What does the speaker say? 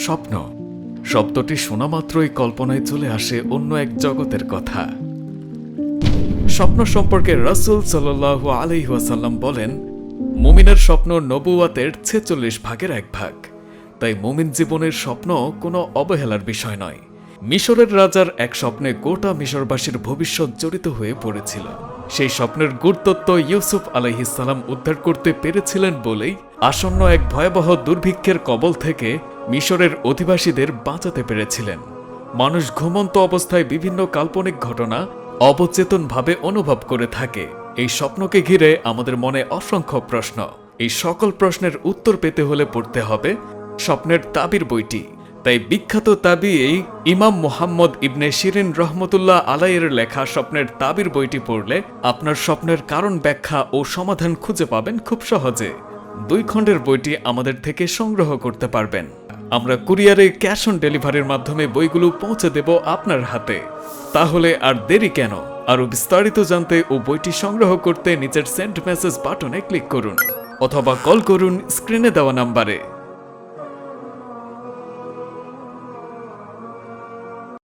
স্বপ্ন। শব্দটি শোনা মাত্রই কল্পনায় চলে আসে অন্য এক জগতের কথা। স্বপ্ন সম্পর্কে রাসূল সাল্লাল্লাহু আলাইহি ওয়াসাল্লাম বলেন, মুমিনের স্বপ্ন নবুয়াতের ছেচল্লিশ ভাগের এক ভাগ। তাই মুমিন জীবনের স্বপ্ন কোনো অবহেলার বিষয় নয়। মিশরের রাজার এক স্বপ্নে গোটা মিশরবাসীর ভবিষ্যৎ জড়িত হয়ে পড়েছিল। সেই স্বপ্নের গুরুত্ব ইউসুফ আলাইহিসাল্লাম উদ্ধার করতে পেরেছিলেন বলেই আসন্ন এক ভয়াবহ দুর্ভিক্ষের কবল থেকে মিশরের অধিবাসীদের বাঁচাতে পেরেছিলেন। মানুষ ঘুমন্ত অবস্থায় বিভিন্ন কাল্পনিক ঘটনা অবচেতনভাবে অনুভব করে থাকে। এই স্বপ্নকে ঘিরে আমাদের মনে অসংখ্য প্রশ্ন। এই সকল প্রশ্নের উত্তর পেতে হলে পড়তে হবে স্বপ্নের তাবির বইটি। তাই বিখ্যাত তাবি এই ইমাম মোহাম্মদ ইবনে শিরিন রহমতুল্লাহ আলাইয়ের লেখা স্বপ্নের তাবির বইটি পড়লে আপনার স্বপ্নের কারণ ব্যাখ্যা ও সমাধান খুঁজে পাবেন খুব সহজে। দুই খণ্ডের বইটি আমাদের থেকে সংগ্রহ করতে পারবেন। আমরা কুরিয়ারে ক্যাশ অন ডেলিভারির মাধ্যমে বইগুলো পৌঁছে দেব আপনার হাতে। তাহলে আর দেরি কেন? আরও বিস্তারিত জানতে ও বইটি সংগ্রহ করতে নিচের সেন্ট মেসেজ বাটনে ক্লিক করুন, অথবা কল করুন স্ক্রিনে দেওয়া নাম্বারে।